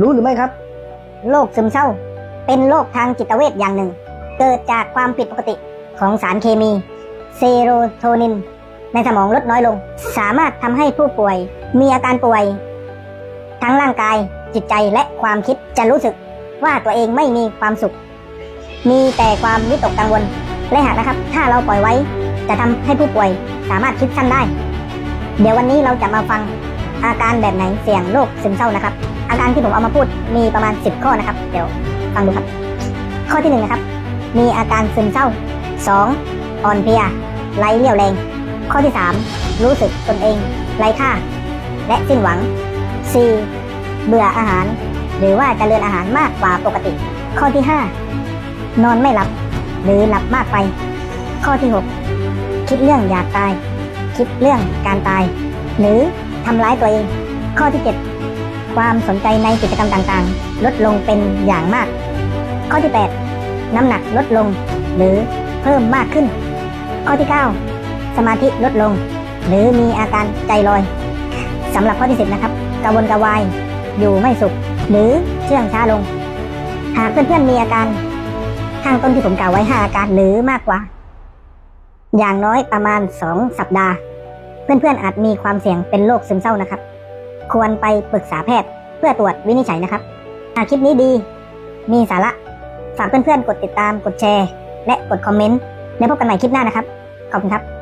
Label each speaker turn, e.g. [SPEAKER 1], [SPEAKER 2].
[SPEAKER 1] รู้หรือไม่ครับ
[SPEAKER 2] โรคซึมเศร้า เป็นโรคทางจิตเวชอย่างหนึ่ง เกิดจากความผิดปกติของสารเคมี เซโรโทนิน ในสมองลดน้อยลง สามารถทำให้ผู้ป่วยมีอาการป่วย ทั้งร่างกายจิตใจและความคิดจะรู้สึกว่าตัวเองไม่มีความสุข มีแต่ความวิตกกังวล และหากนะครับ ถ้าเราปล่อยไว้ จะทำให้ผู้ป่วยสามารถคิดสั้นได้ เดี๋ยววันนี้เราจะมาฟังอาการแบบไหนเสี่ยงโรคซึมเศร้านะครับ อาการที่ผมเอามาพูดมีประมาณ 10 ข้อนะครับ เดี๋ยวฟังดูครับ ข้อที่หนึ่งนะครับ มีอาการซึมเศร้า 2. อ่อนเพลียไร้เรี่ยวแรง ข้อที่ 3 รู้สึกตนเอง ไร้ค่า และสิ้นหวัง 4. เบื่ออาหาร หรือว่าจเจริญอาหารมากกว่าปกติ ข้อที่ 5 นอนไม่หลับ หรือหลับมากไป ข้อที่ 6 คิดเรื่องอยากตาย คิดเรื่องการตาย หรือทำร้ายตัวเอง ข้อที่ 7 ความสนใจในกิจกรรมต่างๆ ลดลงเป็นอย่างมาก ข้อที่ 8 น้ำหนักลดลง หรือเพิ่มมากขึ้น ข้อที่ 9 สมาธิลดลง หรือมีอาการใจลอยสำหรับข้อที่ 10 นะครับกระวนกระวายอยู่ไม่สุข หรือเชื่องช้าลง หากเพื่อนๆมีอาการข้างต้นที่ผมกล่าวไว้ 5 อาการหรือมากกว่า อย่างน้อยประมาณ 2 สัปดาห์ เพื่อนๆอาจมีความเสี่ยงเป็นโรคซึมเศร้านะครับ ควรไปปรึกษาแพทย์เพื่อตรวจวินิจฉัยนะครับหากคลิปนี้ดี มีสาระ ฝากเพื่อนๆ กดติดตาม กดแชร์ และกดคอมเมนต์ แล้วพบกันใหม่คลิปหน้านะครับ ขอบคุณครับ